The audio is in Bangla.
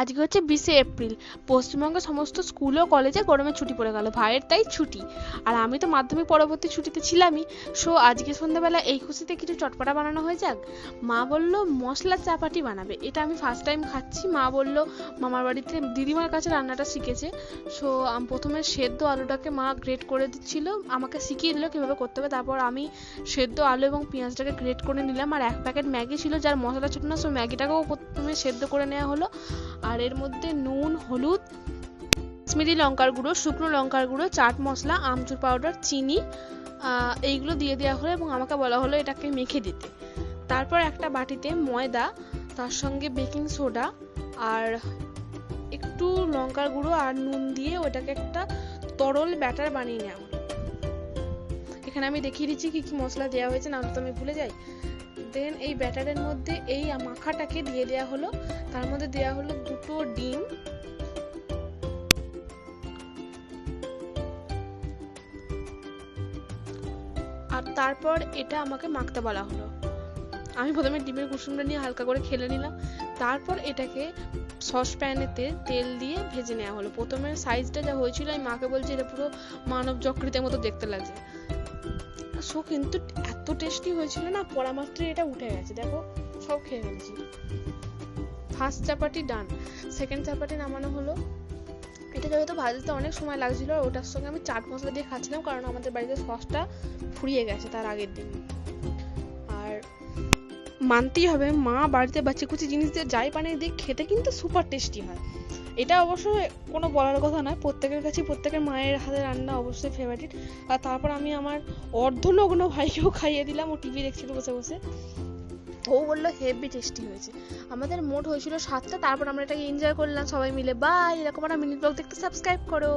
আজকে হচ্ছে বিশে এপ্রিল। পশ্চিমবঙ্গের সমস্ত স্কুল ও কলেজে গরমের ছুটি পড়ে গেল, ভাইয়ের তাই ছুটি। আর আমি তো মাধ্যমিক পরবর্তী ছুটিতে ছিলামই, সো আজকে সন্ধ্যাবেলা এই খুশিতে কিছু চটপটা বানানো হয়ে যাক। মা বলল, মশলা চাপাটি বানাবে। এটা আমি ফার্স্ট টাইম খাচ্ছি। মা বলল, মামার বাড়িতে দিদিমার কাছে রান্নাটা শিখেছে। সো প্রথমে সেদ্ধ আলুটাকে মা গ্রেট করে দিচ্ছিল। আমাকে শিখিয়ে দিল কীভাবে করতে হবে। তারপর আমি সেদ্ধ আলু এবং পেঁয়াজটাকে গ্রেট করে নিলাম। আর এক প্যাকেট ম্যাগি ছিল যার মশলা ছোট না, সো ম্যাগিটাকেও প্রথমে সেদ্ধ করে নেওয়া হলো। আর এর মধ্যে নুন, হলুদ, কাশ্মীরি লঙ্কার গুঁড়ো, শুকনো লঙ্কার গুঁড়ো, চাট মশলা, আমচুর পাউডার চিনি এইগুলো দিয়ে দেওয়া হলো এবং আমাকে বলা হলো এটাকে মেখে দিতে। তারপর একটা বাটিতে ময়দা, তার সঙ্গে বেকিং সোডা আর একটু লঙ্কার গুঁড়ো আর নুন দিয়ে ওটাকে একটা তরল ব্যাটার বানিয়ে নেওয়া এখানে আমি দেখিয়ে দিচ্ছি কি কি মশলা দেওয়া হয়েছে, নাহলে তো আমি ভুলে যাই। দেন এই ব্যাটারের মধ্যে এই মাখাটাকে দিয়ে দেওয়া হলো। তার মধ্যে দেওয়া হলো দুটো ডিম। আর তারপর এটা আমাকে মাখতে বলা হলো। আমি প্রথমে ডিমের কুসুমটা নিয়ে হালকা করে খেলে নিলাম। তারপর এটাকে সসপ্যানেতে তেল দিয়ে ভেজে নেওয়া হলো। প্রথমে সাইজটা যা হয়েছিল আমি মাকে বলছি এটা পুরো মানব যকৃতের মতো দেখতে লাগছে সো কিন্তু এত টেস্টি হয়েছিল না, পড়া মাত্রই এটা উঠে গেছে। দেখো, সব খেয়ে ফেলছি। First chapati done second chapati নামানো হলো। এটা যেহেতু ভাজতে অনেক সময় লাগছিল আর ওটার সঙ্গে আমি চাট মশলা দিয়ে খাচ্ছিলাম, কারণ আমাদের বাড়িতে সসটা ফুরিয়ে গেছে তার আগের দিন। মানতেই হবে, মা বাড়িতে বাচ্চা কুচি জিনিস দিয়ে যাই বানিয়ে দিক, খেতে কিন্তু সুপার টেস্টি হয়। এটা অবশ্য কোনো বলার কথা নয়, প্রত্যেকের কাছে প্রত্যেকের মায়ের হাতে রান্না অবশ্যই ফেভারিট আর তারপর আমি আমার অর্ধলগ্ন ভাইকেও খাইয়ে দিলাম, ও টিভি দেখছিল বসে বসে। ও বলল হেভি টেস্টি হয়েছে। আমাদের মোট হয়েছিল সাতটা, তারপর আমরা এটাকে এনজয় করলাম সবাই মিলে। বাই এরকম একটা মিনি ব্লগ দেখতে সাবস্ক্রাইব করো।